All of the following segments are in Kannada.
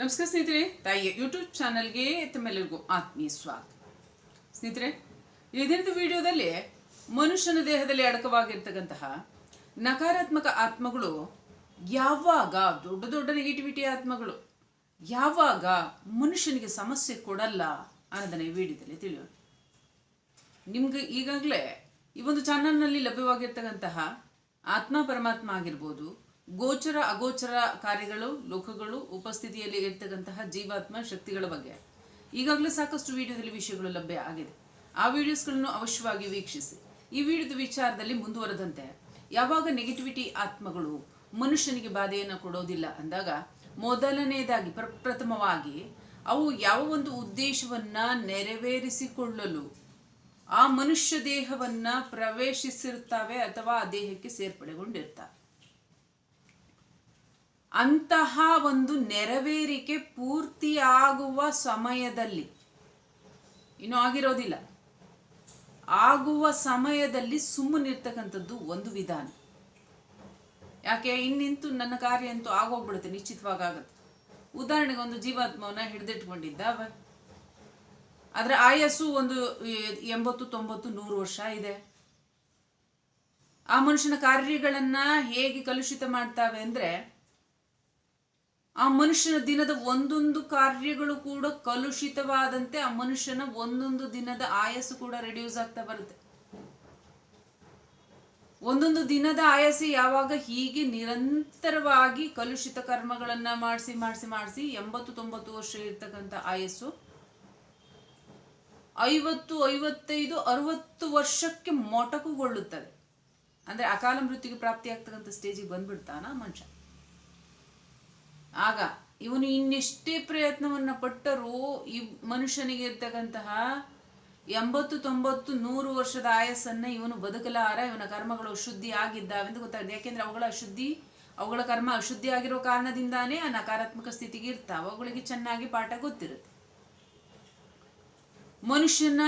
ನಮಸ್ಕಾರ ಸ್ನೇಹಿತರೆ, ತಾಯಿಯ ಯೂಟ್ಯೂಬ್ ಚಾನಲ್ಗೆ ತಮ್ಮೆಲ್ಲರಿಗೂ ಆತ್ಮೀಯ ಸ್ವಾಗತ. ಸ್ನೇಹಿತರೆ, ಈ ದಿನದ ವಿಡಿಯೋದಲ್ಲಿ ಮನುಷ್ಯನ ದೇಹದಲ್ಲಿ ಅಡಕವಾಗಿರ್ತಕ್ಕಂತಹ ನಕಾರಾತ್ಮಕ ಆತ್ಮಗಳು ಯಾವಾಗ ದೊಡ್ಡ ದೊಡ್ಡ ನೆಗೆಟಿವಿಟಿ ಆತ್ಮಗಳು, ಯಾವಾಗ ಮನುಷ್ಯನಿಗೆ ಸಮಸ್ಯೆ ಕೊಡಲ್ಲ ಅನ್ನೋದನ್ನ ಈ ವಿಡಿಯೋದಲ್ಲಿ ತಿಳಿಯೋಣ. ನಿಮ್ಗೆ ಈಗಾಗಲೇ ಈ ಒಂದು ಚಾನಲ್ನಲ್ಲಿ ಲಭ್ಯವಾಗಿರ್ತಕ್ಕಂತಹ ಆತ್ಮ ಪರಮಾತ್ಮ ಆಗಿರ್ಬೋದು ಗೋಚರ, ಅಗೋಚರ ಕಾರ್ಯಗಳು, ಲೋಕಗಳು, ಉಪಸ್ಥಿತಿಯಲ್ಲಿ ಇರ್ತಕ್ಕಂತಹ ಜೀವಾತ್ಮ ಶಕ್ತಿಗಳ ಬಗ್ಗೆ. ಈಗಾಗಲೇ ಸಾಕಷ್ಟು ವಿಡಿಯೋದಲ್ಲಿ ವಿಷಯಗಳು ಲಭ್ಯ ಆಗಿದೆ. ಆ ವಿಡಿಯೋಸ್ಗಳನ್ನು ಅವಶ್ಯವಾಗಿ ವೀಕ್ಷಿಸಿ. ಈ ವಿಡಿಯೋದ ವಿಚಾರದಲ್ಲಿ ಮುಂದುವರೆದಂತೆ, ಯಾವಾಗ ನೆಗೆಟಿವಿಟಿ ಆತ್ಮಗಳು ಮನುಷ್ಯನಿಗೆ ಬಾಧೆಯನ್ನು ಕೊಡೋದಿಲ್ಲ ಅಂದಾಗ, ಮೊದಲನೇದಾಗಿ ಪ್ರಪ್ರಥಮವಾಗಿ ಅವು ಯಾವ ಒಂದು ಉದ್ದೇಶವನ್ನ ನೆರವೇರಿಸಿಕೊಳ್ಳಲು ಆ ಮನುಷ್ಯ ದೇಹವನ್ನ ಪ್ರವೇಶಿಸಿರ್ತಾವೆ ಅಥವಾ ಆ ದೇಹಕ್ಕೆ ಸೇರ್ಪಡೆಗೊಂಡಿರ್ತವೆ ಅಂತಹ ಒಂದು ನೆರವೇರಿಕೆ ಪೂರ್ತಿಯಾಗುವ ಸಮಯದಲ್ಲಿ. ಇನ್ನು ಆಗಿರೋದಿಲ್ಲ. ಆಗುವ ಸಮಯದಲ್ಲಿ ಸುಮ್ಮನಿರ್ತಕ್ಕಂಥದ್ದು ಒಂದು ವಿಧಾನ. ಯಾಕೆ? ಇನ್ನಿಂತು ನನ್ನ ಕಾರ್ಯ ಅಂತೂ ಆಗೋಗ್ಬಿಡುತ್ತೆ ನಿಶ್ಚಿತವಾಗಿ ಉದಾಹರಣೆಗೆ ಒಂದು ಜೀವಾತ್ಮವನ್ನ ಹಿಡಿದಿಟ್ಕೊಂಡಿದ್ದ ಅದರ ಆಯಸ್ಸು ಒಂದು ಎಂಬತ್ತು, ತೊಂಬತ್ತು, ನೂರು ವರ್ಷ ಇದೆ. ಆ ಮನುಷ್ಯನ ಕಾರ್ಯಗಳನ್ನು ಹೇಗೆ ಕಲುಷಿತ ಮಾಡ್ತಾವೆ ಅಂದ್ರೆ ಆ ಮನುಷ್ಯನ ದಿನದ ಒಂದೊಂದು ಕಾರ್ಯಗಳು ಕೂಡ ಕಲುಷಿತವಾದಂತೆ ಆ ಮನುಷ್ಯನ ಒಂದೊಂದು ದಿನದ ಆಯಸ್ಸು ಕೂಡ ರೆಡ್ಯೂಸ್ ಆಗ್ತಾ ಬರುತ್ತೆ. ಒಂದೊಂದು ದಿನದ ಆಯಸ್ಸು ಯಾವಾಗ ಹೀಗೆ ನಿರಂತರವಾಗಿ ಕಲುಷಿತ ಕರ್ಮಗಳನ್ನ ಮಾಡಿಸಿ ಮಾಡಿಸಿ ಮಾಡಿಸಿ ಎಂಬತ್ತು ತೊಂಬತ್ತು ವರ್ಷ ಇರ್ತಕ್ಕಂಥ ಆಯಸ್ಸು, ಐವತ್ತು, ಐವತ್ತೈದು, ಅರವತ್ತು ವರ್ಷಕ್ಕೆ ಮೊಟಕುಗೊಳ್ಳುತ್ತದೆ. ಅಂದ್ರೆ ಅಕಾಲ ಮೃತ್ಯುಗೆ ಪ್ರಾಪ್ತಿಯಾಗ್ತಕ್ಕಂಥ ಸ್ಟೇಜಿಗೆ ಬಂದ್ಬಿಡ್ತಾನ ಮನುಷ್ಯ. ಆಗ ಇವನು ಇನ್ನೆಷ್ಟೇ ಪ್ರಯತ್ನವನ್ನ ಪಟ್ಟರೂ ಈ ಮನುಷ್ಯನಿಗೆ ಇರ್ತಕ್ಕಂತಹ ಎಂಬತ್ತು, ತೊಂಬತ್ತು, ನೂರು ವರ್ಷದ ಆಯಸ್ಸನ್ನ ಇವನು ಬದುಕಲಾರ, ಇವನ ಕರ್ಮಗಳು ಅಶುದ್ಧಿ ಆಗಿದ್ದಾವೆಂದು ಗೊತ್ತಾಗಿದೆ ಯಾಕೆಂದ್ರೆ ಅವುಗಳ ಅಶುದ್ಧಿ, ಅವುಗಳ ಕರ್ಮ ಅಶುದ್ಧಿ ಆಗಿರೋ ಕಾರಣದಿಂದಾನೇ ಆ ನಕಾರಾತ್ಮಕ ಸ್ಥಿತಿಗೆ ಇರ್ತಾವ. ಅವುಗಳಿಗೆ ಚೆನ್ನಾಗಿ ಪಾಠ ಗೊತ್ತಿರುತ್ತೆ. ಮನುಷ್ಯನ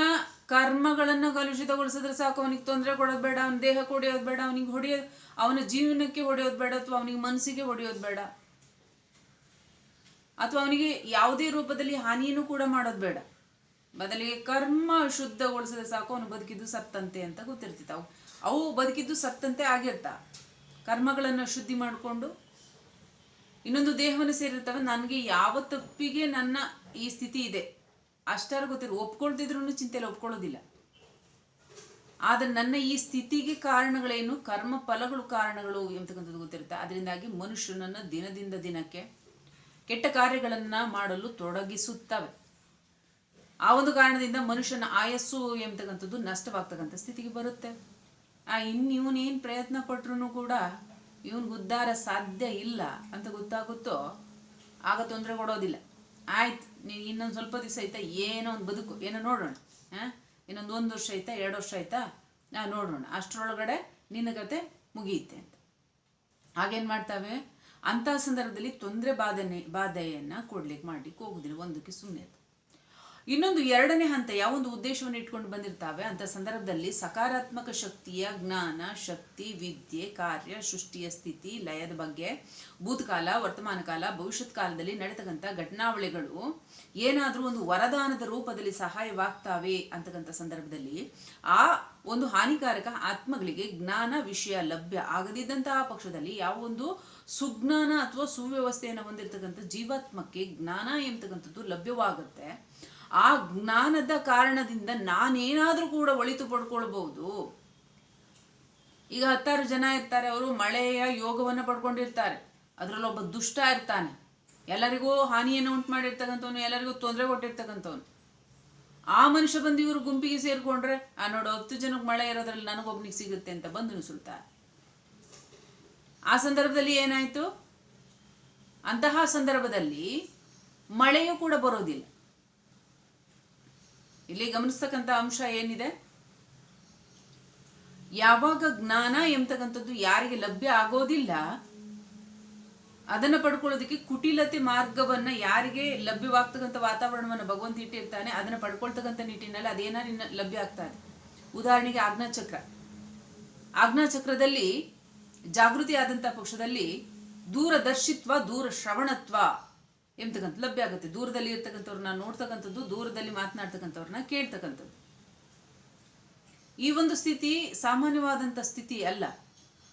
ಕರ್ಮಗಳನ್ನು ಕಲುಷಿತಗೊಳಿಸಿದ್ರೆ ಸಾಕು, ಅವನಿಗೆ ತೊಂದರೆ ಕೊಡೋದು ಬೇಡ, ಅವನ ದೇಹ ಹೊಡೆಯೋದು ಬೇಡ, ಅವನಿಗೆ ಹೊಡೆಯೋದು ಅವನ ಜೀವನಕ್ಕೆ ಹೊಡೆಯೋದು ಬೇಡ, ಅಥವಾ ಅವನಿಗೆ ಮನಸ್ಸಿಗೆ ಹೊಡೆಯೋದು ಬೇಡ. ಅಥವಾ ಅವನಿಗೆ ಯಾವುದೇ ರೂಪದಲ್ಲಿ ಹಾನಿಯನ್ನು ಕೂಡ ಮಾಡೋದು ಬೇಡ. ಬದಲಿಗೆ ಕರ್ಮ ಶುದ್ಧಗೊಳಿಸಿದ್ರೆ ಸಾಕು, ಅವನು ಬದುಕಿದ್ದು ಸತ್ತಂತೆ ಅಂತ ಗೊತ್ತಿರ್ತಿತ್ತು. ಅವು ಅವು ಬದುಕಿದ್ದು ಸತ್ತಂತೆ ಆಗಿರ್ತಾ. ಕರ್ಮಗಳನ್ನು ಶುದ್ಧಿ ಮಾಡಿಕೊಂಡು ಇನ್ನೊಂದು ದೇಹವನ್ನು ಸೇರಿರ್ತವೆ. ನನಗೆ ಯಾವ ತಪ್ಪಿಗೆ ನನ್ನ ಈ ಸ್ಥಿತಿ ಇದೆ. ಅಷ್ಟಾರು ಗೊತ್ತಿರೋ ಒಪ್ಕೊಳ್ತಿದ್ರು ಚಿಂತೆಯಲ್ಲಿ ಒಪ್ಕೊಳ್ಳೋದಿಲ್ಲ. ಆದರೆ ನನ್ನ ಈ ಸ್ಥಿತಿಗೆ ಕಾರಣಗಳೇನು? ಕರ್ಮ ಫಲಗಳು ಕಾರಣಗಳು ಎಂತಕ್ಕಂಥದ್ದು ಗೊತ್ತಿರುತ್ತೆ. ಅದರಿಂದಾಗಿ ಮನುಷ್ಯನನ್ನು ದಿನದಿಂದ ದಿನಕ್ಕೆ ಕೆಟ್ಟ ಕಾರ್ಯಗಳನ್ನು ಮಾಡಲು ತೊಡಗಿಸುತ್ತವೆ. ಆ ಒಂದು ಕಾರಣದಿಂದ ಮನುಷ್ಯನ ಆಯಸ್ಸು ಎಂಬತಕ್ಕಂಥದ್ದು ನಷ್ಟವಾಗ್ತಕ್ಕಂಥ ಸ್ಥಿತಿಗೆ ಬರುತ್ತೆ. ಆ ಇನ್ನು ಪ್ರಯತ್ನ ಪಟ್ರು ಕೂಡ ಇವನ್ ಉದ್ಧಾರ ಸಾಧ್ಯ ಇಲ್ಲ ಅಂತ ಗೊತ್ತಾಗುತ್ತೋ ಆಗ ತೊಂದರೆ ಕೊಡೋದಿಲ್ಲ. ಆಯ್ತು ನೀನು ಇನ್ನೊಂದು ಸ್ವಲ್ಪ ದಿವಸ ಆಯ್ತಾ ಏನೋ ಒಂದು ಬದುಕು, ಏನೋ ನೋಡೋಣ. ಹಾಂ ಇನ್ನೊಂದು ಒಂದು ವರ್ಷ ಆಯ್ತಾ, ಎರಡು ವರ್ಷ ಆಯ್ತಾ ನಾ ನೋಡೋಣ. ಅಷ್ಟರೊಳಗಡೆ ನಿನ್ನ ಕತೆ ಮುಗಿಯುತ್ತೆ ಅಂತ. ಹಾಗೇನು ಮಾಡ್ತಾವೆ? ಅಂತಹ ಸಂದರ್ಭದಲ್ಲಿ ತೊಂದರೆ ಬಾಧನೆ ಬಾಧೆಯನ್ನು ಕೊಡ್ಲಿಕ್ಕೆ ಮಾಡಲಿಕ್ಕೆ ಹೋಗುದಿಲ್ಲ. ಒಂದಕ್ಕೆ ಸುಮ್ಮನೆ ಇನ್ನೊಂದು ಎರಡನೇ ಹಂತ ಯಾವೊಂದು ಉದ್ದೇಶವನ್ನು ಇಟ್ಕೊಂಡು ಬಂದಿರ್ತಾವೆ? ಅಂತ ಸಂದರ್ಭದಲ್ಲಿ ಸಕಾರಾತ್ಮಕ ಶಕ್ತಿಯ ಜ್ಞಾನ, ಶಕ್ತಿ, ವಿದ್ಯೆ, ಕಾರ್ಯ, ಸೃಷ್ಟಿಯ ಸ್ಥಿತಿ, ಲಯದ ಬಗ್ಗೆ, ಭೂತಕಾಲ, ವರ್ತಮಾನ ಕಾಲ ಭವಿಷ್ಯತ್ ಕಾಲದಲ್ಲಿ ನಡೆತಕ್ಕಂಥ ಘಟನಾವಳಿಗಳು ಏನಾದರೂ ಒಂದು ವರದಾನದ ರೂಪದಲ್ಲಿ ಸಹಾಯವಾಗ್ತಾವೆ ಅಂತಕ್ಕಂಥ ಸಂದರ್ಭದಲ್ಲಿ ಆ ಒಂದು ಹಾನಿಕಾರಕ ಆತ್ಮಗಳಿಗೆ ಜ್ಞಾನ ವಿಷಯ ಲಭ್ಯ ಆಗದಿದ್ದಂತಹ ಪಕ್ಷದಲ್ಲಿ ಯಾವ ಒಂದು ಸುಜ್ಞಾನ ಅಥವಾ ಸುವ್ಯವಸ್ಥೆಯನ್ನು ಹೊಂದಿರತಕ್ಕಂಥ ಜೀವಾತ್ಮಕ್ಕೆ ಜ್ಞಾನ ಎಂಬತಕ್ಕಂಥದ್ದು ಲಭ್ಯವಾಗುತ್ತೆ. ಆ ಜ್ಞಾನದ ಕಾರಣದಿಂದ ನಾನೇನಾದರೂ ಕೂಡ ಒಳಿತು ಪಡ್ಕೊಳ್ಬಹುದು. ಈಗ ಹತ್ತಾರು ಜನ ಇರ್ತಾರೆ, ಅವರು ಮಳೆಯ ಯೋಗವನ್ನು ಪಡ್ಕೊಂಡಿರ್ತಾರೆ. ಅದರಲ್ಲೊಬ್ಬ ದುಷ್ಟ ಇರ್ತಾನೆ. ಎಲ್ಲರಿಗೂ ಹಾನಿಯನ್ನು ಉಂಟು ಮಾಡಿರ್ತಕ್ಕಂಥವನು, ಎಲ್ಲರಿಗೂ ತೊಂದರೆ ಕೊಟ್ಟಿರ್ತಕ್ಕಂಥವನು. ಆ ಮನುಷ್ಯ ಬಂದು ಇವರು ಗುಂಪಿಗೆ ಸೇರಿಕೊಂಡ್ರೆ, ಆ ನೋಡು, ಹತ್ತು ಜನಕ್ಕೆ ಮಳೆ ಇರೋದ್ರಲ್ಲಿ ನನಗೊಬ್ಬನಿಗೆ ಸಿಗುತ್ತೆ ಅಂತ ಬಂದು ನುಸುಳ್ತಾರೆ. ಆ ಸಂದರ್ಭದಲ್ಲಿ ಏನಾಯ್ತು? ಅಂತಹ ಸಂದರ್ಭದಲ್ಲಿ ಮಳೆಯೂ ಕೂಡ ಬರೋದಿಲ್ಲ. ಇಲ್ಲಿ ಗಮನಿಸ್ತಕ್ಕಂಥ ಅಂಶ ಏನಿದೆ? ಯಾವಾಗ ಜ್ಞಾನ ಎಂಬತಕ್ಕಂಥದ್ದು ಯಾರಿಗೆ ಲಭ್ಯ ಆಗೋದಿಲ್ಲ, ಅದನ್ನು ಪಡ್ಕೊಳ್ಳೋದಕ್ಕೆ ಕುಟಿಲತೆ ಮಾರ್ಗವನ್ನ ಯಾರಿಗೆ ಲಭ್ಯವಾಗ್ತಕ್ಕಂಥ ವಾತಾವರಣವನ್ನು ಭಗವಂತ ಇಟ್ಟಿರ್ತಾನೆ, ಅದನ್ನು ಪಡ್ಕೊಳ್ತಕ್ಕಂಥ ನಿಟ್ಟಿನಲ್ಲಿ ಅದೇನಾರು ಲಭ್ಯ ಆಗ್ತದೆ ಉದಾಹರಣೆಗೆ ಆಜ್ಞಾಚಕ್ರ. ಆಜ್ಞಾಚಕ್ರದಲ್ಲಿ ಜಾಗೃತಿ ಆದಂಥ ಪಕ್ಷದಲ್ಲಿ ದೂರದರ್ಶಿತ್ವ ದೂರ ಶ್ರವಣತ್ವ ಎಂಬತಕ್ಕಂಥ ಲಭ್ಯ ಆಗುತ್ತೆ. ದೂರದಲ್ಲಿ ಇರ್ತಕ್ಕಂಥವ್ರನ್ನ ನೋಡ್ತಕ್ಕಂಥದ್ದು, ದೂರದಲ್ಲಿ ಮಾತನಾಡ್ತಕ್ಕಂಥವ್ರನ್ನ ಕೇಳ್ತಕ್ಕಂಥದ್ದು. ಈ ಒಂದು ಸ್ಥಿತಿ ಸಾಮಾನ್ಯವಾದಂಥ ಸ್ಥಿತಿ ಅಲ್ಲ.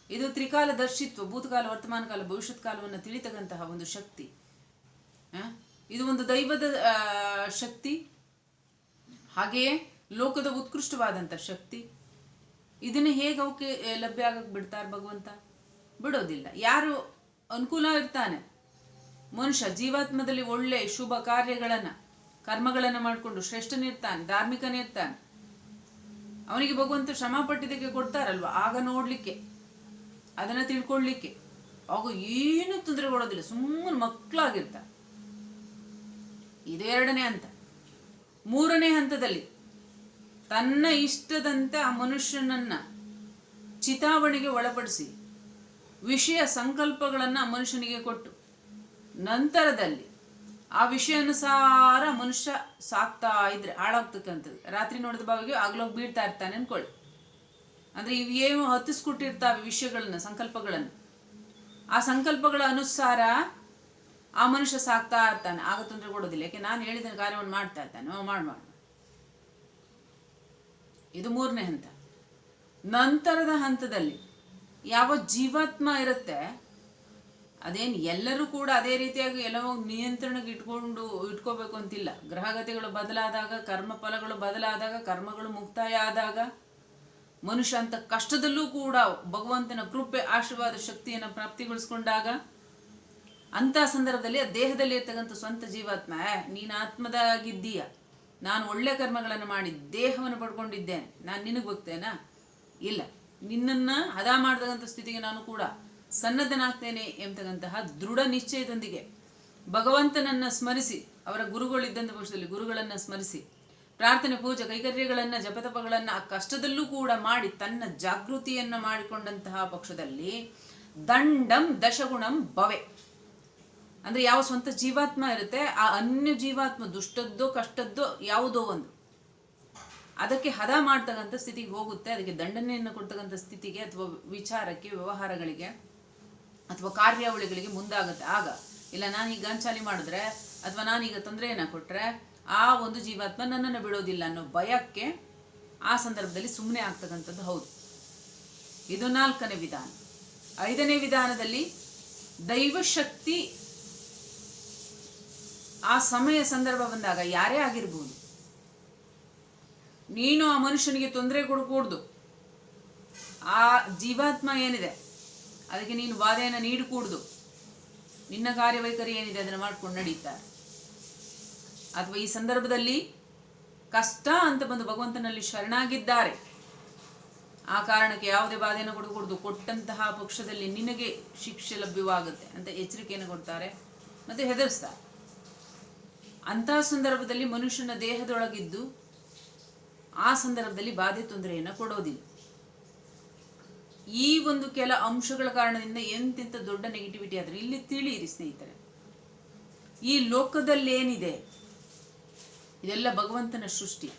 ಇದು ತ್ರಿಕಾಲ ದರ್ಶಿತ್ವ ಭೂತಕಾಲ ವರ್ತಮಾನ ಕಾಲ ಭವಿಷ್ಯತ್ ಕಾಲವನ್ನು ತಿಳಿತಕ್ಕಂತಹ ಒಂದು ಶಕ್ತಿ? ಇದು ಒಂದು ದೈವದ ಶಕ್ತಿ. ಹಾಗೆಯೇ ಲೋಕದ ಉತ್ಕೃಷ್ಟವಾದಂಥ ಶಕ್ತಿ. ಇದನ್ನು ಹೇಗೆ ಅವಕ್ಕೆ ಲಭ್ಯ ಆಗಕ್ಕೆ ಬಿಡ್ತಾರೆ ಭಗವಂತ? ಬಿಡೋದಿಲ್ಲ. ಯಾರು ಅನುಕೂಲ ಇರ್ತಾನೆ. ಮನುಷ್ಯ ಜೀವಾತ್ಮದಲ್ಲಿ ಒಳ್ಳೆ ಶುಭ ಕಾರ್ಯಗಳನ್ನು, ಕರ್ಮಗಳನ್ನು ಮಾಡಿಕೊಂಡು ಶ್ರೇಷ್ಠನಿರ್ತಾನೆ ಧಾರ್ಮಿಕನಿರ್ತಾನೆ ಅವನಿಗೆ ಭಗವಂತ ಶ್ರಮ ಪಟ್ಟಿದ್ದಕ್ಕೆ ಕೊಡ್ತಾರಲ್ವ? ಆಗ ನೋಡಲಿಕ್ಕೆ, ಅದನ್ನು ತಿಳ್ಕೊಳ್ಳಿಕ್ಕೆ ಆಗ ಏನು ತೊಂದರೆ ಕೊಡೋದಿಲ್ಲ, ಸುಮ್ಮನೆ ಮಕ್ಕಳಾಗಿರ್ತಾರೆ ಇದು ಎರಡನೇ ಹಂತ. ಮೂರನೇ ಹಂತದಲ್ಲಿ, ತನ್ನ ಇಷ್ಟದಂತೆ ಆ ಮನುಷ್ಯನನ್ನ ಚಿತಾವಣೆಗೆ ಒಳಪಡಿಸಿ, ವಿಷಯ ಸಂಕಲ್ಪಗಳನ್ನು ಮನುಷ್ಯನಿಗೆ ಕೊಟ್ಟು ನಂತರದಲ್ಲಿ ಆ ವಿಷಯಾನುಸಾರ ಮನುಷ್ಯ ಸಾಕ್ತಾ ಇದ್ರೆ ಹಾಳಾಗ್ತಕ್ಕಂಥದ್ದು ರಾತ್ರಿ ನೋಡಿದ ಬಾವಿಗೆ ಆಗ್ಲೋಗಿ ಬೀಳ್ತಾ ಇರ್ತಾನೆ ಅನ್ಕೊಳ್ಳಿ. ಅಂದ್ರೆ ಏನು ಹತ್ತಿಸ್ಕೊಟ್ಟಿರ್ತಾವೆ ವಿಷಯಗಳನ್ನ, ಸಂಕಲ್ಪಗಳನ್ನು. ಆ ಸಂಕಲ್ಪಗಳ ಅನುಸಾರ ಆ ಮನುಷ್ಯ ಸಾಕ್ತಾ ಇರ್ತಾನೆ. ಆಗ ತೊಂದರೆ ಕೊಡೋದಿಲ್ಲ ಯಾಕೆ ನಾನು ಹೇಳಿದ ಕಾರ್ಯವನ್ನು ಮಾಡ್ತಾ ಇರ್ತಾನೆ. ಓ, ಮಾಡಿ, ಮಾಡ. ಇದು ಮೂರನೇ ಹಂತ. ನಂತರದ ಹಂತದಲ್ಲಿ ಯಾವ ಜೀವಾತ್ಮ ಇರುತ್ತೆ ಅದೇನು ಎಲ್ಲರೂ ಕೂಡ ಅದೇ ರೀತಿಯಾಗಿ ಎಲ್ಲವೋ ನಿಯಂತ್ರಣಕ್ಕೆ ಇಟ್ಕೊಂಡು ಇಟ್ಕೋಬೇಕು ಅಂತಿಲ್ಲ. ಗ್ರಹಗತಿಗಳು ಬದಲಾದಾಗ ಕರ್ಮ ಫಲಗಳು ಬದಲಾದಾಗ ಕರ್ಮಗಳು ಮುಕ್ತಾಯ ಆದಾಗ ಮನುಷ್ಯ ಅಂತ ಕಷ್ಟದಲ್ಲೂ ಕೂಡ ಭಗವಂತನ ಕೃಪೆ ಆಶೀರ್ವಾದ ಶಕ್ತಿಯನ್ನು ಪ್ರಾಪ್ತಿಗೊಳಿಸ್ಕೊಂಡಾಗ ಅಂಥ ಸಂದರ್ಭದಲ್ಲಿ ದೇಹದಲ್ಲಿ ಇರ್ತಕ್ಕಂಥ ಸ್ವಂತ ಜೀವಾತ್ಮ "ಏ, ನೀನು ಆತ್ಮದಾಗಿದ್ದೀಯ. ನಾನು ಒಳ್ಳೆ ಕರ್ಮಗಳನ್ನು ಮಾಡಿ ದೇಹವನ್ನು ಪಡ್ಕೊಂಡಿದ್ದೇನೆ. ನಾನು ನಿನಗೆ ಬಗ್ತೇನಾ ಇಲ್ಲ. ನಿನ್ನನ್ನು ಹದ ಮಾಡ್ತಕ್ಕಂಥ ಸ್ಥಿತಿಗೆ ನಾನು ಕೂಡ ಸನ್ನದ್ಧನಾಗ್ತೇನೆ ಎಂಬತಕ್ಕಂತಹ ದೃಢ ನಿಶ್ಚಯದೊಂದಿಗೆ ಭಗವಂತನನ್ನು ಸ್ಮರಿಸಿ, ಅವರ ಗುರುಗಳಿದ್ದಂಥ ಪಕ್ಷದಲ್ಲಿ ಗುರುಗಳನ್ನು ಸ್ಮರಿಸಿ, ಪ್ರಾರ್ಥನೆ, ಪೂಜೆ, ಕೈಕರ್ಯಗಳನ್ನು, ಜಪತಪಗಳನ್ನು ಆ ಕಷ್ಟದಲ್ಲೂ ಕೂಡ ಮಾಡಿ ತನ್ನ ಜಾಗೃತಿಯನ್ನು ಮಾಡಿಕೊಂಡಂತಹ ಪಕ್ಷದಲ್ಲಿ ದಂಡಂ ದಶಗುಣಂ ಭವೆ. ಅಂದ್ರೆ ಯಾವ ಸ್ವಂತ ಜೀವಾತ್ಮ ಇರುತ್ತೆ, ಆ ಅನ್ಯ ಜೀವಾತ್ಮ ದುಷ್ಟದ್ದೋ ಕಷ್ಟದ್ದೋ ಯಾವುದೋ ಒಂದು. ಅದಕ್ಕೆ ಹದ ಮಾಡ್ತಕ್ಕಂಥ ಸ್ಥಿತಿಗೆ ಹೋಗುತ್ತೆ, ಅದಕ್ಕೆ ದಂಡನೆಯನ್ನು ಕೊಡ್ತಕ್ಕಂಥ ಸ್ಥಿತಿಗೆ ಅಥವಾ ವಿಚಾರಕ್ಕೆ, ವ್ಯವಹಾರಗಳಿಗೆ. ಅಥವಾ ಕಾರ್ಯಾವಳಿಗಳಿಗೆ ಮುಂದಾಗುತ್ತೆ. ಆಗ, ಇಲ್ಲ ನಾನೀಗ ಗಂಚಾಲಿ ಮಾಡಿದ್ರೆ ಅಥವಾ ನಾನೀಗ ತೊಂದರೆಯನ್ನು ಕೊಟ್ಟರೆ ಆ ಒಂದು ಜೀವಾತ್ಮ ನನ್ನನ್ನು ಬಿಡೋದಿಲ್ಲ ಅನ್ನೋ ಭಯಕ್ಕೆ ಆ ಸಂದರ್ಭದಲ್ಲಿ ಸುಮ್ಮನೆ ಆಗ್ತಕ್ಕಂಥದ್ದು ಹೌದು. ಇದು ನಾಲ್ಕನೇ ವಿಧಾನ. ಐದನೇ ವಿಧಾನದಲ್ಲಿ ದೈವಶಕ್ತಿ ಆ ಸಮಯ ಸಂದರ್ಭ ಬಂದಾಗ ಯಾರೇ ಆಗಿರ್ಬೋದು. ನೀನು ಆ ಮನುಷ್ಯನಿಗೆ ತೊಂದರೆ ಕೊಡಕೂಡ್ದು ಆ ಜೀವಾತ್ಮ ಏನಿದೆ? ಅದಕ್ಕೆ ನೀನು ಬಾಧೆಯನ್ನು ನೀಡಕೂಡ್ದು. ನಿನ್ನ ಕಾರ್ಯವೈಖರಿ ಏನಿದೆ ಅದನ್ನು ಮಾಡ್ಕೊಂಡು ನಡೀತಾರೆ. ಅಥವಾ ಈ ಸಂದರ್ಭದಲ್ಲಿ ಕಷ್ಟ ಅಂತ ಬಂದು ಭಗವಂತನಲ್ಲಿ ಶರಣಾಗಿದ್ದಾರೆ. ಆ ಕಾರಣಕ್ಕೆ ಯಾವುದೇ ಬಾಧೆಯನ್ನು ಕೊಡಕೂಡ್ದು. ಕೊಟ್ಟಂತಹ ಪಕ್ಷದಲ್ಲಿ ನಿನಗೆ ಶಿಕ್ಷೆ ಲಭ್ಯವಾಗುತ್ತೆ ಅಂತ ಎಚ್ಚರಿಕೆಯನ್ನು ಕೊಡ್ತಾರೆ ಮತ್ತು ಹೆದರಿಸ್ತಾರೆ. ಅಂತಹ ಸಂದರ್ಭದಲ್ಲಿ ಮನುಷ್ಯನ ದೇಹದೊಳಗಿದ್ದು ಆ ಸಂದರ್ಭದಲ್ಲಿ ಬಾಧೆ ತೊಂದರೆಯನ್ನು ಕೊಡೋದಿಲ್ಲ. ಈ ಒಂದು ಕೆಲ ಅಂಶಗಳ ಕಾರಣದಿಂದ ಎಂತೆಂಥ ದೊಡ್ಡ ನೆಗೆಟಿವಿಟಿ ಆದರೆ ಇಲ್ಲಿ ತಿಳಿಯಿರಿ ಸ್ನೇಹಿತರೆ. ಈ ಲೋಕದಲ್ಲಿ ಏನಿದೆ ಇದೆಲ್ಲ ಭಗವಂತನ ಸೃಷ್ಟಿ.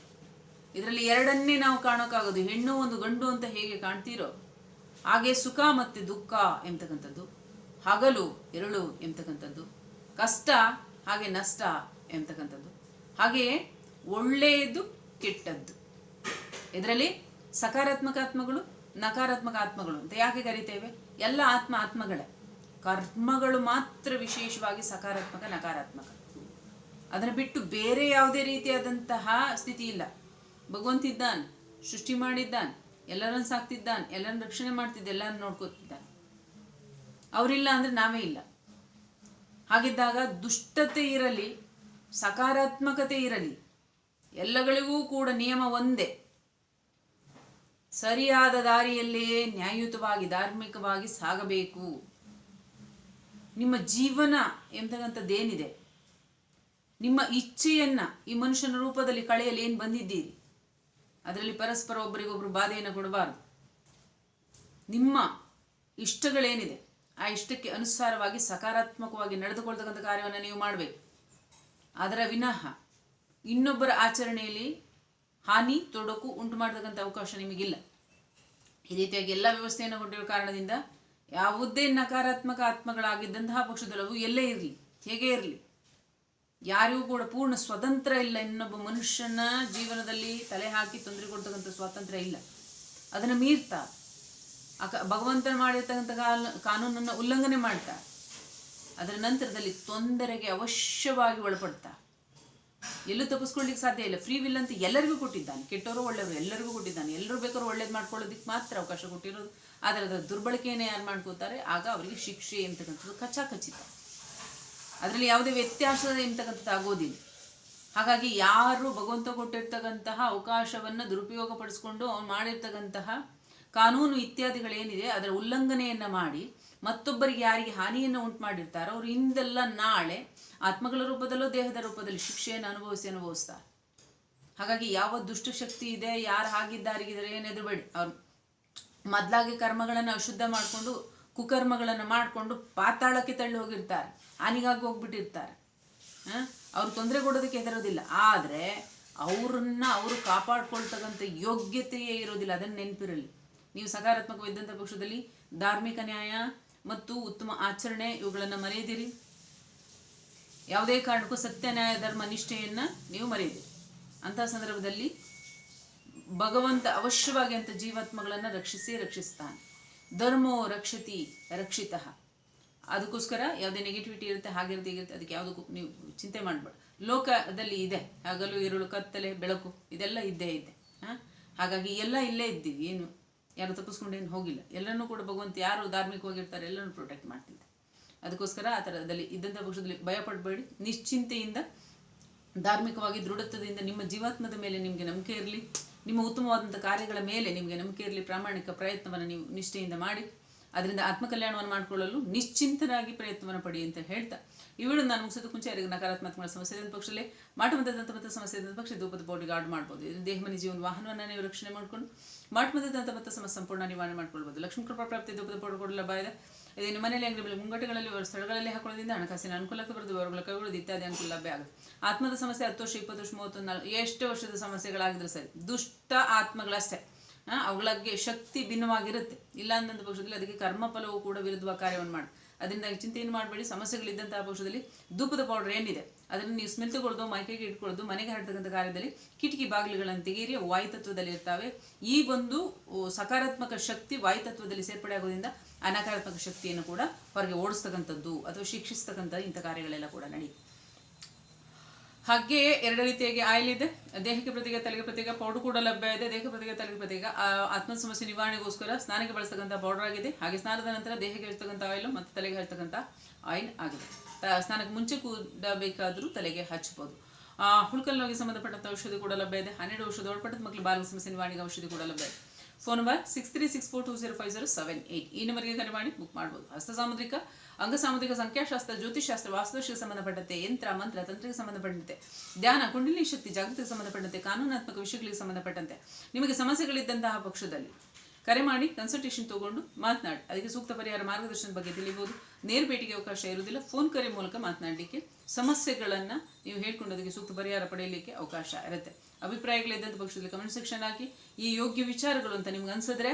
ಇದರಲ್ಲಿ ಎರಡನ್ನೇ ನಾವು ಕಾಣೋಕ್ಕಾಗೋದು, ಹೆಣ್ಣು ಒಂದು ಗಂಡು ಅಂತ ಹೇಗೆ ಕಾಣ್ತೀರೋ, ಹಾಗೆ ಸುಖ ಮತ್ತು ದುಃಖ ಎಂತಕ್ಕಂಥದ್ದು, ಹಗಲು ಎರಳು ಎಂತಕ್ಕಂಥದ್ದು, ಕಷ್ಟ ಹಾಗೆ ನಷ್ಟ ಎಂತಕ್ಕಂಥದ್ದು ಹಾಗೆಯೇ ಒಳ್ಳೆಯದು ಕೆಟ್ಟದ್ದು. ಇದರಲ್ಲಿ ಸಕಾರಾತ್ಮಕ ಆತ್ಮಗಳು ನಕಾರಾತ್ಮಕ ಆತ್ಮಗಳು ಅಂತ ಯಾಕೆ ಕರಿತೇವೆ? ಎಲ್ಲ ಆತ್ಮ ಆತ್ಮಗಳೇ. ಕರ್ಮಗಳು ಮಾತ್ರ ವಿಶೇಷವಾಗಿ ಸಕಾರಾತ್ಮಕ, ನಕಾರಾತ್ಮಕ. ಅದನ್ನು ಬಿಟ್ಟು ಬೇರೆ ಯಾವುದೇ ರೀತಿಯಾದಂತಹ ಸ್ಥಿತಿ ಇಲ್ಲ. ಭಗವಂತ ಇದ್ದಾನೆ, ಸೃಷ್ಟಿ ಮಾಡಿದ್ದಾನೆ, ಎಲ್ಲರನ್ನು ಸಾಕ್ತಿದ್ದಾನೆ, ಎಲ್ಲರನ್ನು ರಕ್ಷಣೆ ಮಾಡ್ತಿದ್ದ, ಎಲ್ಲರನ್ನು ನೋಡ್ಕೋತಿದ್ದಾನೆ. ಅವರಿಲ್ಲ ಅಂದರೆ ನಾವೇ ಇಲ್ಲ. ಹಾಗಿದ್ದಾಗ ದುಷ್ಟತೆ ಇರಲಿ, ಸಕಾರಾತ್ಮಕತೆ ಇರಲಿ, ಎಲ್ಲಗಳಿಗೂ ಕೂಡ ನಿಯಮ ಒಂದೇ. ಸರಿಯಾದ ದಾರಿಯಲ್ಲೇ ನ್ಯಾಯಯುತವಾಗಿ, ಧಾರ್ಮಿಕವಾಗಿ ಸಾಗಬೇಕು. ನಿಮ್ಮ ಜೀವನ ಎಂಬತಕ್ಕಂಥದ್ದೇನಿದೆ ನಿಮ್ಮ ಇಚ್ಛೆಯನ್ನ ಈ ಮನುಷ್ಯನ ರೂಪದಲ್ಲಿ ಕಳೆಯಲು ಏನು ಬಂದಿದ್ದೀರಿ? ಅದರಲ್ಲಿ ಪರಸ್ಪರ ಒಬ್ಬರಿಗೊಬ್ಬರು ಬಾಧೆಯನ್ನು ಕೊಡಬಾರದು. ನಿಮ್ಮ ಇಷ್ಟಗಳೇನಿದೆ? ಆ ಇಷ್ಟಕ್ಕೆ ಅನುಸಾರವಾಗಿ, ಸಕಾರಾತ್ಮಕವಾಗಿ ನಡೆದುಕೊಳ್ತಕ್ಕಂಥ ಕಾರ್ಯವನ್ನು ನೀವು ಮಾಡಬೇಕು. ಅದರ ವಿನಃ ಇನ್ನೊಬ್ಬರ ಆಚರಣೆಯಲ್ಲಿ ಹಾನಿ, ತೊಡಕು ಉಂಟು ಮಾಡತಕ್ಕಂಥ ಅವಕಾಶ ನಿಮಗಿಲ್ಲ. ಈ ರೀತಿಯಾಗಿ ಎಲ್ಲ ವ್ಯವಸ್ಥೆಯನ್ನು ಹೊಂದಿರುವ ಕಾರಣದಿಂದ ಯಾವುದೇ ನಕಾರಾತ್ಮಕ ಆತ್ಮಗಳಾಗಿದ್ದಂತಹ ಪಕ್ಷದಲ್ಲವು ಎಲ್ಲೇ ಇರಲಿ, ಹೇಗೆ ಇರಲಿ, ಯಾರಿಗೂ ಕೂಡ ಪೂರ್ಣ ಸ್ವತಂತ್ರ ಇಲ್ಲ. ಇನ್ನೊಬ್ಬ ಮನುಷ್ಯನ ಜೀವನದಲ್ಲಿ ತಲೆ ಹಾಕಿ ತೊಂದರೆ ಕೊಡ್ತಕ್ಕಂಥ ಸ್ವಾತಂತ್ರ್ಯ ಇಲ್ಲ. ಅದನ್ನು ಮೀರ್ತಾ, ಅಕ ಭಗವಂತನ ಮಾಡಿರ್ತಕ್ಕಂಥ ಕಾನೂನನ್ನು ಉಲ್ಲಂಘನೆ ಮಾಡ್ತಾ, ಅದರ ನಂತರದಲ್ಲಿ ತೊಂದರೆಗೆ ಅವಶ್ಯವಾಗಿ ಒಳಪಡ್ತಾ ಎಲ್ಲೂ ತಪ್ಪಿಸ್ಕೊಳ್ಳಿಕ್ಕೆ ಸಾಧ್ಯ ಇಲ್ಲ. ಫ್ರೀ ವಿಲ್ ಅಂತ ಎಲ್ಲರಿಗೂ ಕೊಟ್ಟಿದ್ದಾನೆ. ಕೆಟ್ಟವರು ಒಳ್ಳೆಯವರು ಎಲ್ಲರಿಗೂ ಕೊಟ್ಟಿದ್ದಾನೆ. ಎಲ್ಲರೂ ಬೇಕಾದ್ರೂ ಒಳ್ಳೇದು ಮಾಡ್ಕೊಳ್ಳೋದಕ್ಕೆ ಮಾತ್ರ ಅವಕಾಶ ಕೊಟ್ಟಿರೋದು. ಆದರೆ ಅದರ ದುರ್ಬಳಕೆಯನ್ನು ಯಾರು ಮಾಡ್ಕೋತಾರೆ ಆಗ ಅವರಿಗೆ ಶಿಕ್ಷೆ ಎಂತಕ್ಕಂಥದ್ದು ಖಚಾಖಚಿತ. ಅದರಲ್ಲಿ ಯಾವುದೇ ವ್ಯತ್ಯಾಸ ಎಂತಕ್ಕಂಥದ್ದು ಆಗೋದಿಲ್ಲ. ಹಾಗಾಗಿ ಯಾರು ಭಗವಂತ ಕೊಟ್ಟಿರ್ತಕ್ಕಂತಹ ಅವಕಾಶವನ್ನು ದುರುಪಯೋಗ ಪಡಿಸ್ಕೊಂಡು ಅವನು ಮಾಡಿರ್ತಕ್ಕಂತಹ ಕಾನೂನು ಇತ್ಯಾದಿಗಳೇನಿದೆ, ಅದರ ಉಲ್ಲಂಘನೆಯನ್ನು ಮಾಡಿ ಮತ್ತೊಬ್ಬರಿಗೆ ಯಾರಿಗೆ ಹಾನಿಯನ್ನು ಉಂಟು ಮಾಡಿರ್ತಾರೋ ಅವರು ಹಿಂದೆಲ್ಲ ನಾಳೆ ಆತ್ಮಗಳ ರೂಪದಲ್ಲೋ ದೇಹದ ರೂಪದಲ್ಲಿ ಶಿಕ್ಷೆಯನ್ನು ಅನುಭವಿಸಿ ಅನುಭವಿಸ್ತಾರೆ ಹಾಗಾಗಿ ಯಾವ ದುಷ್ಟಶಕ್ತಿ ಇದೆ, ಯಾರು ಹಾಗಿದ್ದಾರಿಗಿದ್ರೆ ಏನೆದುಬೇಡಿ ಅವ್ರು ಮೊದಲಾಗಿ ಕರ್ಮಗಳನ್ನು ಅಶುದ್ಧ ಮಾಡಿಕೊಂಡು, ಕುಕರ್ಮಗಳನ್ನು ಮಾಡಿಕೊಂಡು ಪಾತಾಳಕ್ಕೆ ತಳ್ಳಿ ಹೋಗಿರ್ತಾರೆ. ಹಾನಿಗಾಗಿ ಹೋಗ್ಬಿಟ್ಟಿರ್ತಾರೆ. ಅವ್ರು ತೊಂದರೆ ಕೊಡೋದಕ್ಕೆ ಹೆದರೋದಿಲ್ಲ. ಆದರೆ ಅವ್ರನ್ನ ಅವರು ಕಾಪಾಡ್ಕೊಳ್ತಕ್ಕಂಥ ಯೋಗ್ಯತೆಯೇ ಇರೋದಿಲ್ಲ. ಅದನ್ನು ನೆನಪಿರಲಿ. ನೀವು ಸಕಾರಾತ್ಮಕವಿದ್ದಂಥ ಪಕ್ಷದಲ್ಲಿ ಧಾರ್ಮಿಕ ನ್ಯಾಯ ಮತ್ತು ಉತ್ತಮ ಆಚರಣೆ ಇವುಗಳನ್ನು ಮರೆಯದಿರಿ. ಯಾವುದೇ ಕಾರಣಕ್ಕೂ ಸತ್ಯ, ನ್ಯಾಯ, ಧರ್ಮ, ನಿಷ್ಠೆಯನ್ನು ನೀವು ಮರೆಯದಿರಿ. ಅಂತಹ ಸಂದರ್ಭದಲ್ಲಿ ಭಗವಂತ ಅವಶ್ಯವಾಗಿ ಅಂತ ಜೀವಾತ್ಮಗಳನ್ನು ರಕ್ಷಿಸಿ ರಕ್ಷಿಸ್ತಾನೆ. ಧರ್ಮೋ ರಕ್ಷತಿ ರಕ್ಷಿತ. ಅದಕ್ಕೋಸ್ಕರ ಯಾವುದೇ ನೆಗೆಟಿವಿಟಿ ಇರುತ್ತೆ, ಹಾಗಿರುತ್ತೆ, ಹೀಗಿರುತ್ತೆ, ಅದಕ್ಕೆ ಯಾವುದಕ್ಕೂ ನೀವು ಚಿಂತೆ ಮಾಡಬೇಡ. ಲೋಕದಲ್ಲಿ ಇದೆ. ಹಗಲು, ಇರುಳು, ಕತ್ತಲೆ, ಬೆಳಕು ಇದೆಲ್ಲ ಇದ್ದೇ ಇದೆ. ಹಾಗಾಗಿ ಎಲ್ಲ ಇಲ್ಲೇ ಇದ್ದೀವಿ. ಏನು? ಯಾರು ತಪ್ಪಿಸ್ಕೊಂಡೇನು ಹೋಗಿಲ್ಲ. ಎಲ್ಲರನ್ನೂ ಕೂಡ ಭಗವಂತ ಯಾರು ಧಾರ್ಮಿಕವಾಗಿರ್ತಾರೆ ಎಲ್ಲರನ್ನೂ ಪ್ರೊಟೆಕ್ಟ್ ಮಾಡ್ತಿದ್ದೆ ಅದಕ್ಕೋಸ್ಕರ ಆ ಥರದಲ್ಲಿ ಇದ್ದಂಥ ಪಕ್ಷದಲ್ಲಿ ಭಯಪಡಬೇಡಿ. ನಿಶ್ಚಿಂತೆಯಿಂದ, ಧಾರ್ಮಿಕವಾಗಿ, ದೃಢತ್ವದಿಂದ ನಿಮ್ಮ ಜೀವಾತ್ಮದ ಮೇಲೆ ನಿಮಗೆ ನಂಬಿಕೆ ಇರಲಿ. ನಿಮ್ಮ ಉತ್ತಮವಾದಂಥ ಕಾರ್ಯಗಳ ಮೇಲೆ ನಿಮಗೆ ನಂಬಿಕೆ ಇರಲಿ. ಪ್ರಾಮಾಣಿಕ ಪ್ರಯತ್ನವನ್ನು ನೀವು ನಿಷ್ಠೆಯಿಂದ ಮಾಡಿ. ಅದರಿಂದ ಆತ್ಮಕಲ್ಯಾಣವನ್ನು ಮಾಡಿಕೊಳ್ಳಲು ನಿಶ್ಚಿಂತರಾಗಿ ಪ್ರಯತ್ನವನ್ನು ಪಡಿ ಅಂತ ಹೇಳ್ತಾ ಇವುಗಳು ನಾನು ಮುಗಿಸೋದಕ್ಕೆ ಮುಂಚೆ ಯಾರಿಗೆ ನಕಾರಾತ್ಮಕ ಸಮಸ್ಯೆ ಇದ್ದ ಪಕ್ಷದಲ್ಲಿ ಮಾಟಮದ ದಂತಮತ ಸಮಸ್ಯೆ ಇದ್ದ ಪಕ್ಷ ಧೂಪದ ಬೋರ್ಡ್ ಗಾರ್ಡ್ ಮಾಡ್ಬೋದು. ಇದು ದೇಹ ಮನೆ ಜೀವನ ವಾಹನವನ್ನು ನೀವು ರಕ್ಷಣೆ ಮಾಡ್ಕೊಂಡು ಮಾಟಮದ ದಂತಮತ ಸಮಸ್ಯೆ ಸಂಪೂರ್ಣ ನಿವಾರಣೆ ಮಾಡ್ಕೊಳ್ಬೋದು. ಲಕ್ಷ್ಮೀ ಕೃಪಾ ಪ್ರಾಪ್ತಿ ಧೂಪದ ಬೋರ್ಡ್ ಕೂಡ ಲಭ್ಯ ಇದೆ. ನಿಮ್ಮ ಮನೆಯಲ್ಲಿ ಅಂಗಡಿ ಮುಂಗಟ್ಟುಗಳಲ್ಲಿ ಸ್ಥಳಗಳಲ್ಲಿ ಹಾಕೊಳ್ಳೋದ್ರಿಂದ ಹಣಕಾಸಿನ ಅನುಕೂಲಕ್ಕೆ ಬರೆದು ಅವರುಗಳ ಕೈಗಳು ಇತ್ಯಾದಿ ಅನುಕೂಲ ಲಭ್ಯ ಆಗುತ್ತೆ. ಆತ್ಮದ ಸಮಸ್ಯೆ ಹತ್ತು ವರ್ಷ, ಇಪ್ಪತ್ತು ವರ್ಷ ಮೂವತ್ತೊಂದು ನಾಲ್ಕು, ಎಷ್ಟು ವರ್ಷದ ಸಮಸ್ಯೆಗಳಾಗಿದ್ರು ಸರಿ, ದುಷ್ಟ ಆತ್ಮಗಳಷ್ಟೇ ಅವುಗಳಿಗೆ ಶಕ್ತಿ ಭಿನ್ನವಾಗಿರುತ್ತೆ. ಇಲ್ಲ ಪಕ್ಷದಲ್ಲಿ ಅದಕ್ಕೆ ಕರ್ಮಫಲವು ಕೂಡ ವಿರುದ್ಧ ಕಾರ್ಯವನ್ನು ಮಾಡಿ ಅದರಿಂದ ಚಿಂತೆಯನ್ನು ಮಾಡಬೇಡಿ, ಸಮಸ್ಯೆಗಳಿದ್ದಂತಹ ಪಕ್ಷದಲ್ಲಿ ಧೂಪದ ಪೌಡರ್ ಏನಿದೆ, ಅದನ್ನು ನೀವು ಸ್ಮೆಲ್ ತಗೊಳ್ಳೋದು ಮೈಕೈಗೆ ಇಟ್ಕೊಳ್ಳೋದು, ಮನೆಗೆ ಹರಡ್ತಕ್ಕಂಥ ಕಾರ್ಯದಲ್ಲಿ ಕಿಟಕಿ ಬಾಗಿಲುಗಳನ್ನು ಅವು ವಾಯುತತ್ವದಲ್ಲಿ ಇರ್ತವೆ. ಈ ಒಂದು ಸಕಾರಾತ್ಮಕ ಶಕ್ತಿ ವಾಯುತತ್ವದಲ್ಲಿ ಸೇರ್ಪಡೆ ಆಗೋದ್ರಿಂದ ಅನಕಾರಾತ್ಮಕ ಶಕ್ತಿಯನ್ನು ಕೂಡ ಹೊರಗೆ ಓಡಿಸ್ತಕ್ಕಂಥದ್ದು ಅಥವಾ ಶಿಕ್ಷಿಸ್ತಕ್ಕಂಥ ಇಂಥ ಕಾರ್ಯಗಳೆಲ್ಲ ಕೂಡ ನಡೆಯುತ್ತೆ ಹಾಗೆಯೇ ಎರಡು ರೀತಿಯಾಗಿ ಆಯಿಲ್ ಇದೆ ದೇಹಕ್ಕೆ ಪ್ರತ್ಯೇಕ ತಲೆಗೆ ಪ್ರತ್ಯೇಕ ಪೌಡರ್ ಕೂಡ ಲಭ್ಯ ಇದೆ. ದೇಹಕ್ಕೆ ಪ್ರತಿಗೆ, ತಲೆಗೆ ಪ್ರತ್ಯೇಕ ಆತ್ಮ ಸಮಸ್ಯೆ ನಿವಾರಣೆಗೋಸ್ಕರ ಸ್ನಾನಕ್ಕೆ ಬಳಸ್ತಕ್ಕಂಥ ಪೌಡರ್ ಆಗಿದೆ. ಹಾಗೆ ಸ್ನಾನದ ನಂತರ ದೇಹಕ್ಕೆ ಹಚ್ಚತಕ್ಕಂಥ ಆಯಿಲ್ ಮತ್ತು ತಲೆಗೆ ಹಚ್ಚತಕ್ಕಂಥ ಆಯಿಲ್ ಆಗಿದೆ. ಸ್ನಾನಕ್ಕೆ ಮುಂಚೆ ಕೂಡ ಬೇಕಾದರೂ ತಲೆಗೆ ಹಚ್ಚಬಹುದು. ಹುಳುಕಲ್ ಸಂಬಂಧಪಟ್ಟಂಥ ಔಷಧಿ ಕೂಡ ಲಭ್ಯ ಇದೆ. ಹನ್ನೆರಡು ಔಷಧ ಒಳಪಟ್ಟದ ಮಕ್ಕಳು ಬಾಲ ಸಮಸ್ಯೆ ನಿವಾರಣೆಗೆ ಔಷಧಿ ಕೂಡ ಲಭ್ಯ ಇದೆ. Phone number six three six four two zero five zero seven eight ಈ ನಂಬರ್ಗೆ ಕರೆ ಮಾಡಿ ಬುಕ್ ಮಾಡ್ಬೋದು. ಹಸ್ತಸಾಮುದ್ರಿಕ ಅಂಗಸಾಮುದ್ರಿಕ ಅಂಗ ಸಾಮುದ್ರಿಕ ಸಂಖ್ಯಾಶಾಸ್ತ್ರ ಜ್ಯೋತಿಷಾಸ್ತ್ರ ವಾಸ್ತುಶಿಗೆ ಸಂಬಂಧಪಟ್ಟಂತೆ, ಯಂತ್ರ, ಮಂತ್ರ, ತಂತ್ರಕ್ಕೆ ಸಂಬಂಧಪಟ್ಟಂತೆ, ಧ್ಯಾನ, ಕುಂಡಲಿ ಶಕ್ತಿ ಜಾಗೃತಿಗೆ ಸಂಬಂಧಪಟ್ಟಂತೆ, ಕಾನೂನಾತ್ಮಕ ವಿಷಯಗಳಿಗೆ ಸಂಬಂಧಪಟ್ಟಂತೆ, ನಿಮಗೆ ಸಮಸ್ಯೆಗಳಿದ್ದಂತಹ ಪಕ್ಷದಲ್ಲಿ ಕರೆ ಮಾಡಿ ಕನ್ಸಲ್ಟೇಷನ್ ತಗೊಂಡು ಮಾತನಾಡಿ. ಅದಕ್ಕೆ ಸೂಕ್ತ ಪರಿಹಾರ ಮಾರ್ಗದರ್ಶನದ ಬಗ್ಗೆ ತಿಳಿಯಬಹುದು. ನೇರ ಭೇಟಿಗೆ ಅವಕಾಶ ಇರುವುದಿಲ್ಲ. ಫೋನ್ ಕರೆ ಮೂಲಕ ಮಾತನಾಡಲಿಕ್ಕೆ ಸಮಸ್ಯೆಗಳನ್ನು ನೀವು ಹೇಳ್ಕೊಂಡು ಅದಕ್ಕೆ ಸೂಕ್ತ ಪರಿಹಾರ ಪಡೆಯಲಿಕ್ಕೆ ಅವಕಾಶ ಇರುತ್ತೆ. ಅಭಿಪ್ರಾಯಗಳಿದ್ದಂಥ ಪಕ್ಷದಲ್ಲಿ ಕಮೆಂಟ್ ಸೆಕ್ಷನ್ ಹಾಕಿ ಈ ಯೋಗ್ಯ ವಿಚಾರಗಳು ಅಂತ ನಿಮ್ಗೆ ಅನ್ಸಿದ್ರೆ,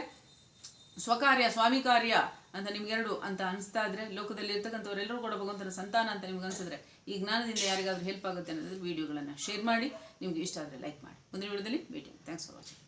ಸ್ವಕಾರ್ಯ, ಸ್ವಾಮಿ ಕಾರ್ಯ ಅಂತ ನಿಮ್ಗೆರಡು ಅಂತ ಅನಿಸ್ತಾ ಇದ್ರೆ, ಲೋಕದಲ್ಲಿ ಇರ್ತಕ್ಕಂಥವರೆಲ್ಲರೂ ಕೂಡ ಭಗವಂತನ ಸಂತಾನ ಅಂತ ನಿಮ್ಗೆ ಅನ್ಸಿದ್ರೆ ಈ ಜ್ಞಾನದಿಂದ ಯಾರಿಗಾದ್ರೂ ಹೆಲ್ಪ್ ಆಗುತ್ತೆ ಅನ್ನೋದು ವಿಡಿಯೋಗಳನ್ನು ಶೇರ್ ಮಾಡಿ, ನಿಮ್ಗೆ ಇಷ್ಟ ಆದರೆ ಲೈಕ್ ಮಾಡಿ. ಮುಂದಿನ ವಿಡಿಯೋದಲ್ಲಿ ಭೇಟಿ ಥ್ಯಾಂಕ್ಸ್ ಫಾರ್ ವಾಚಿಂಗ್